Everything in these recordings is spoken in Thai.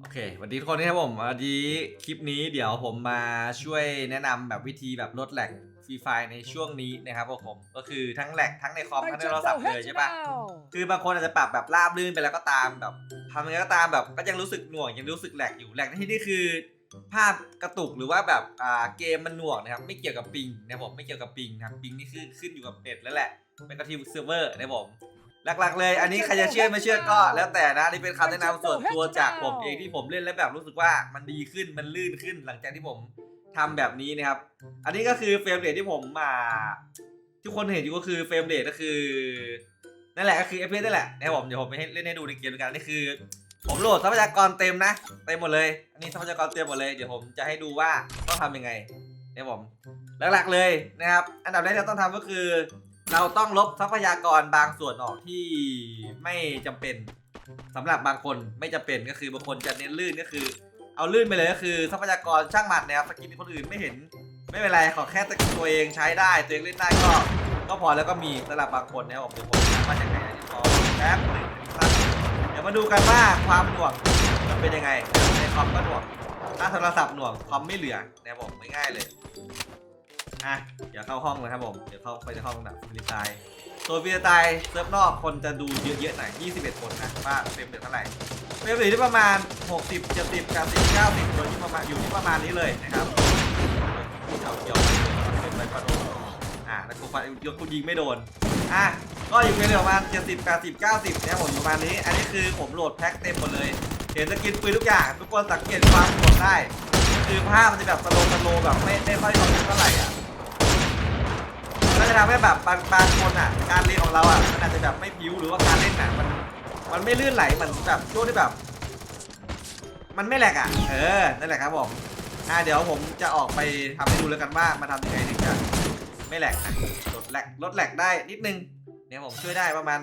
โอเคสวัสดีทุกคนนะครับผมวันนี้คลิปนี้เดี๋ยวผมมาช่วยแนะนำแบบวิธีแบบลดแหลกฟรีไฟในช่วงนี้นะครับพวกผมก็คือทั้งแหลกทั้งในคอมทั้งในโทรศัพท์เลยใช่ปะคือบางคนอาจจะปรับแบบราบลื่นไปแล้วก็ตามแบบทำยังไงก็ตามแบบก็ยังรู้สึกหน่วงยังรู้สึกแหลกอยู่แหลกในที่นี่คือ ภาพกระตุกหรือว่าแบบอ่าเกมมันหน่วงนะครับไม่เกี่ยวกับปิงนะครับผมไม่เกี่ยวกับปิงนะครับปิงนี่คือขึ้นอยู่กับเน็ตแล้วแหละเป็นกับที่เซิร์ฟเวอร์นะครับผม หลักๆ เลย อันนี้ใครจะเชื่อไม่เชื่อก็แล้วแต่นะนี่เป็นคำแนะนำส่วนตัวจากผมเองที่ผมเล่นแล้วแบบรู้สึกว่ามันดีขึ้นมันลื่นขึ้นหลังจากที่ผมทำแบบนี้นะครับ อันนี้ก็คือเฟรมเรทที่ผมมา ทุกคนเห็นอยู่ก็คือเฟรมเรทก็คือนั่นแหละก็คือ FPS นั่นแหละนะครับผมเดี๋ยวผมไปให้เล่นให้ดูในเกมด้วยกันนี่คือ ผมโหลดทรัพยากรเต็มนะเต็มหมดเลย อันนี้ทรัพยากรเต็มหมดเลยเดี๋ยวผมจะให้ดูว่าต้องทำยังไงนะครับผมหลักๆเลยนะครับ อันดับแรกที่เราต้องทำก็คือ เราต้องลบทรัพยากรบางส่วนออกที่ไม่จำเป็นสำหรับบางคนไม่จำเป็นก็คือบางคนจะเน้นลื่นก็คือ เอาลื่นไปเลยก็คือทรัพยากรช่างมันนะครับสกินคนอื่นไม่เห็น ไม่เป็นไรขอแค่ตัวเองใช้ได้ตัวเองเล่นได้ก็ ก็พอแล้วก็มีสำหรับบางคนนะครับผมเดี๋ยวผมจะมาจากไหนะเดี๋ยวรอแป๊บหนึ่งนะครับเดี๋ยวมาดูกันว่าความหน่วงมันเป็นยังไงในคอมก็หน่วงถ้าโทรศัพท์หน่วงคอมไม่เหลือนะครับผมง่ายๆเลย อะ เดี๋ยวเข้าห้องเลยครับผม เดี๋ยวเข้าไปในห้องแบบฟรีสไตล์โซนฟรีสไตล์เซิร์ฟนอกคนจะดูเยอะๆหน่อย21 คนนะว่าเฟรมเรทเท่าไหร่เฟรมเรทที่ประมาณ 60 70 80 90โดยที่ประมาณอยู่ที่ประมาณนี้เลยนะครับเอาเกี่ยวไปไปประโดนอะแล้วกูฟันยกกูยิงไม่โดน อะ ก็อยู่เป็นประมาณ70 80 90เนี่ยผมอยู่ประมาณนี้ อันนี้คือผมโหลดแพ็คเต็มหมดเลย เห็นสกินปืนทุกอย่างทุกคนสังเกตความโหดได้ คือภาพมันจะแบบสโลว์สโลว์แบบไม่ไม่ค่อยสมเท่าไหร่อะ จะทำให้แบบบางบางคนอะ การเล่นของเราอะมันอาจจะแบบไม่พิ้วหรือว่าการเล่นอะมัน มันไม่ลื่นไหลเหมือนแบบช่วงที่แบบ มันไม่แหลกอะ เออนั่นแหละครับผมอ่าเดี๋ยวผมจะออกไปทำให้ดูแล้วกันว่ามาทำยังไงถึงจะไม่แหลกนะลดแหลกลดแหลกได้นิดนึงเนี่ยผมช่วยได้ประมาณ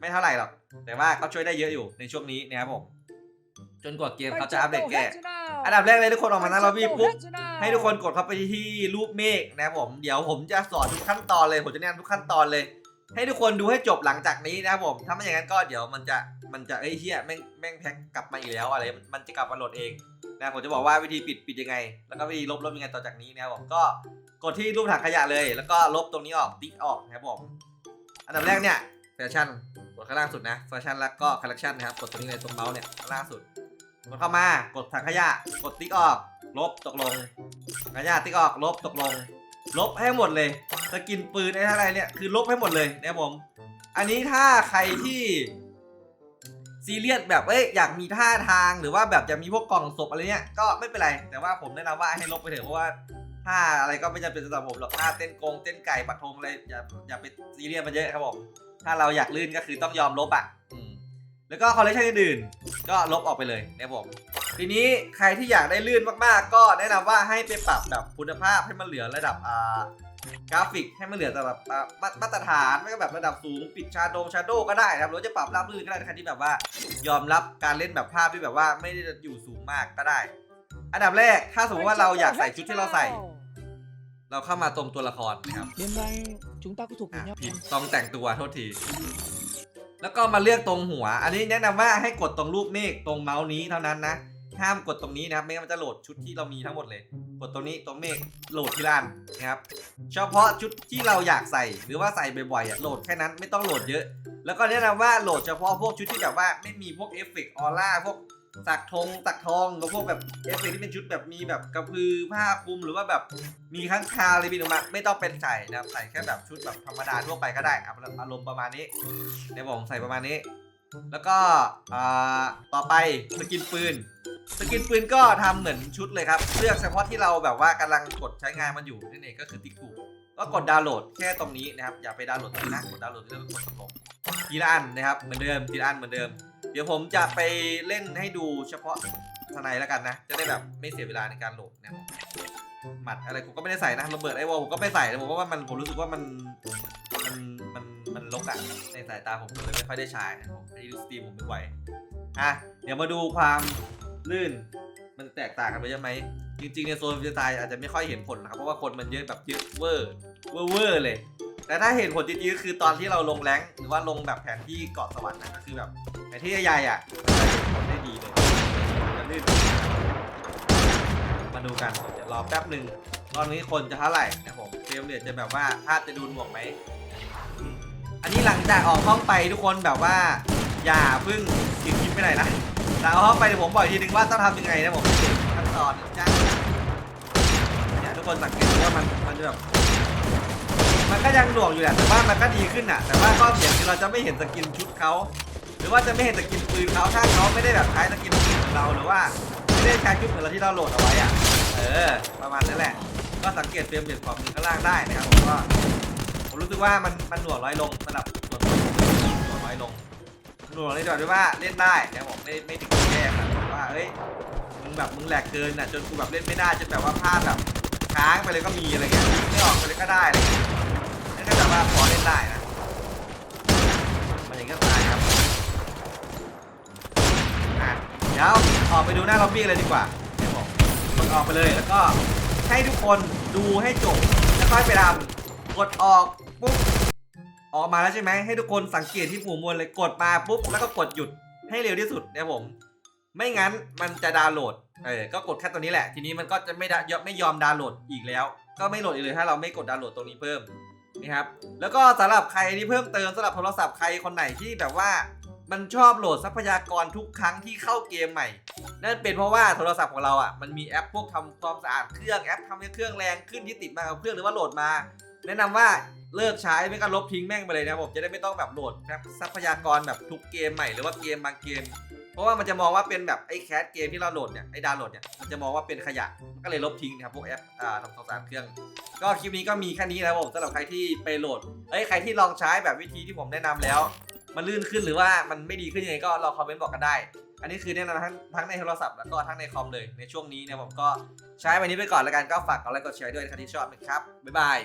ไม่เท่าไหร่หรอก แต่ว่าก็ช่วยได้เยอะอยู่ในช่วงนี้นะครับผมจนกว่าเกมเขาจะอัปเดตแก้อันดับแรกเลยทุกคนออกมาหน้าล็อบบี้ปุ๊บ ให้ทุกคนกดเข้าไปที่รูปเมฆนะครับผมเดี๋ยวผมจะสอนทุกขั้นตอนเลยผมจะแนะนำทุกขั้นตอนเลย ให้ทุกคนดูให้จบหลังจากนี้นะครับผมถ้าไม่อย่างนั้นก็เดี๋ยวมันจะมันจะเอ้ยเฮียแม่งแม่งแพ็กกลับมาอีกแล้วอะไรมันจะกลับมาโหลดเองนะผมจะบอกว่าวิธีปิดปิดยังไง แล้วก็วิธีลบลบยังไงต่อจากนี้นะครับผมก็กดที่รูปถังขยะเลย แล้วก็ลบตรงนี้ออกติ๊กออกนะครับผมอันดับแรกเนี่ยแฟชั่นกดข้างล่างสุดนะแฟชั่นแล้วก็คอลเลคชันนะครับกดตรงนี้เลยตรงเมาส์เนี่ยข้างล่างสุดกดเข้ามากดถังขยะ กดติ๊กออก ลบตกลง ถังขยะติ๊กออกลบตกลง ลบให้หมดเลยสกินปืนไอ้อะไรเนี่ยคือลบให้หมดเลยนะผม อันนี้ถ้าใครที่ซีเรียสแบบเอ้ยอยากมีท่าทางหรือว่าแบบจะมีพวกกล่องศพอะไรเนี้ยก็ไม่เป็นไร แต่ว่าผมแนะนำว่าให้ลบไปเถอะเพราะว่าท่าอะไรก็ไม่จำเป็นสำหรับผมหรอกท่าเต้นกงเต้นไก่ปักธงอะไรอย่าอย่าไปซีเรียสมันเยอะครับผมถ้าเราอยากลื่นก็คือต้องยอมลบอะอืม แล้วก็คอลเลคชันอื่นๆก็ลบออกไปเลยนะครับผมทีนี้ใครที่อยากได้ลื่นมากๆ ก็แนะนำว่าให้ไปปรับแบบคุณภาพให้มันเหลือระดับอ่ากราฟิกให้มันเหลือระดับอ่ามามาตรฐานไม่ก็แบบระดับสูงปิดชาโดงชาโดก็ได้นะครับหรือว่าจะปรับราบลื่นก็ได้ใครที่แบบว่า ยอมรับการเล่นแบบภาพที่แบบว่าไม่ได้อยู่สูงมากก็ได้ อันดับแรกถ้าสมมติว่าเราอยากใส่ชุดที่เราใส่ เราเข้ามาตรงตัวละครนะครับ Đêm nay chúng ta có thuộc อะ về nhau ผิด không? ต้องแต่งตัวโทษที แล้วก็มาเลือกตรงหัว อันนี้แนะนำว่าให้กดตรงรูปเมฆตรงเมาส์นี้เท่านั้นนะ ห้ามกดตรงนี้นะครับไม่งั้นมันจะโหลดชุดที่เรามีทั้งหมดเลย กดตรงนี้ตรงเมฆโหลดที่ร้านนะครับ เฉพาะชุดที่เราอยากใส่หรือว่าใส่บ่อยๆอะโหลดแค่นั้นไม่ต้องโหลดเยอะ แล้วก็แนะนำว่าโหลดเฉพาะพวกชุดที่แบบว่าไม่มีพวกเอฟเฟกต์ออร่าพวก สักธงสักทองกับพวกแบบเอฟเฟกที่เป็นชุดแบบมีแบบกระพือผ้าคลุมหรือว่าแบบมีข้างคาอะไรบินออกมาไม่ต้องเป็นใส่นะครับใส่แค่แบบชุดแบบธรรมดาทั่วไปก็ได้อารมณ์ประมาณนี้เดี๋ยวผมใส่ประมาณนี้ แล้วก็ต่อไปสกินปืนสกินปืนก็ทำเหมือนชุดเลยครับเลือกเฉพาะที่เราแบบว่ากำลังกดใช้งานมันอยู่นั่นเองก็คือติ๊กถูกก็กดดาวน์โหลดแค่ตรงนี้นะครับอย่าไปดาวน์โหลดตรงนี้นะกดดาวน์โหลดที่เรากดตรงทีละอันนะครับเหมือนเดิมทีละอันเหมือนเดิม ดี๋ยวผมจะไปเล่นให้ดูเฉพาะสไนแล้วกันนะ จะได้แบบไม่เสียเวลาในการโหลดนะครับหมัดอะไรผมก็ไม่ได้ใส่นะระเบิดไอวอลผมก็ไม่ใส่นะผมว่ามันผมรู้สึกว่ามันมันมันมันลกอะในสายตาผมเลยไม่ค่อยได้ใช้ผมให้ดูสตรีมผมไม่ไหวอะเดี๋ยวมาดูความลื่นมันแตกต่างกันไปใช่ไหมจริงๆในโซนฟรีตล์อาจจะไม่ค่อยเห็นผลนะครับเพราะว่าคนมันเยอะแบบเยอะเวอร์เวอร์เวอร์เลย แต่ถ้าเห็นผลจริงๆก็คือตอนที่เราลงแรงค์หรือว่าลงแบบแผนที่เกาะสวรรค์นะก็คือแบบแผนที่ใหญ่ๆอะมันจะเห็นผลได้ดีเลยจะลื่นมาดูกันเดี๋ยวรอแป๊บหนึ่งตอนนี้คนจะเท่าไหร่นะผมเฟรมเรทจะแบบว่าภาพจะดูหน่วงไหมอันนี้หลังจากออกห้องไปทุกคนแบบว่า อย่าเพิ่งทิ้งคลิปไปไหนนะหลังออกห้องไปเดี๋ยวผมบอกอีกทีนึงว่าต้องทำยังไงนะผมขั้นตอนนะจ้าเนี่ยทุกคนสังเกตว่ามันมันจะแบบ มันก็ยังหน่วงอยู่แหละแต่ว่ามันก็ดีขึ้นอะ แต่ว่าข้อเสียคือเราจะไม่เห็นสกินชุดเขาหรือว่าจะไม่เห็นสกินปืนเขาถ้าเขาไม่ได้แบบใช้สกินปืนเหมือนเราหรือว่าไม่ได้ใช้ชุดเหมือนเราที่เราโหลดเอาไว้อะเออ ประมาณนั้นแหละ ก็สังเกตเฟรมเรทของมือข้างล่างได้นะครับผมก็ผมรู้สึกว่ามันมันหน่วงน้อยลงสำหรับส่วนตัวหน่วงน้อยลงหน่วงในแบบที่ว่าเล่นได้นะครับผมไม่ไม่ถึงแย่ขนาดว่าเอ้ยมึงแบบมึงแหลกเกินอะจนกูแบบเล่นไม่ได้จนแบบว่าพลาดแบบค้างไปเลยก็มีอะไรเงี้ยไม่ออกไปเลยก็ได้อะไรเงี้ยาพอเล่นได้นะมันอย่างก็ตายครับอะเดี๋ยวออกไปดูหน้าล็อบบี้เลยดีกว่าเดี๋ยวผมกดออกไปเลยแล้วก็ให้ทุกคนดูให้จบแล้วค่อยไปทำกดออกปุ๊บออกมาแล้วใช่ไหมให้ทุกคนสังเกตที่ปุ่มมวลเลยกดมาปุ๊บแล้วก็กดหยุดให้เร็วที่สุดนะผม ไม่งั้นมันจะดาวน์โหลดเออก็กดแค่ตัวนี้แหละ ทีนี้มันก็จะไม่ได้ไม่ยอมดาวน์โหลดอีกแล้ว ก็ไม่โหลดอีกเลยถ้าเราไม่กดดาวน์โหลดตรงนี้เพิ่ม นะครับ แล้วก็สำหรับใครที่เพิ่มเติมสำหรับโทรศัพท์ใครคนไหนที่แบบว่ามันชอบโหลดทรัพยากรทุกครั้งที่เข้าเกมใหม่ นั่นเป็นเพราะว่าโทรศัพท์ของเราอะมันมีแอปพวกทำความสะอาดเครื่องแอปทำให้เครื่องแรงขึ้นที่ติดมากับเครื่องหรือว่าโหลดมา แนะนำว่าเลิกใช้ไม่ก็ลบทิ้งแม่งไปเลยนะผมจะได้ไม่ต้องแบบโหลดทรัพยากรแบบทุกเกมใหม่หรือว่าเกมบางเกม ราะว่ามันจะมองว่าเป็นแบบไอ้แคสเกมที่เราโหลดเนี่ยไอ้ดาวน์โหลดเนี่ยมันจะมองว่าเป็นขยะมันก็เลยลบทิ้งนะครับพวกแอปอ่าทำความสะอาดเครื่อง ก็คลิปนี้ก็มีแค่นี้นะครับผมสำหรับใครที่ไปโหลดเอ้ยใครที่ลองใช้แบบวิธีที่ผมแนะนำแล้ว มันลื่นขึ้นหรือว่ามันไม่ดีขึ้นยังไงก็ลองคอมเมนต์บอกกันได้ อันนี้คือแนะนำทั้งทั้งในโทรศัพท์แล้วก็ทั้งในคอมเลยในช่วงนี้เนี่ยผมก็ใช้วันนี้ไปก่อนแล้วกันก็ฝากกดไลค์กดแชร์ด้วยนะครที่ชอบนะครับบ๊ายบาย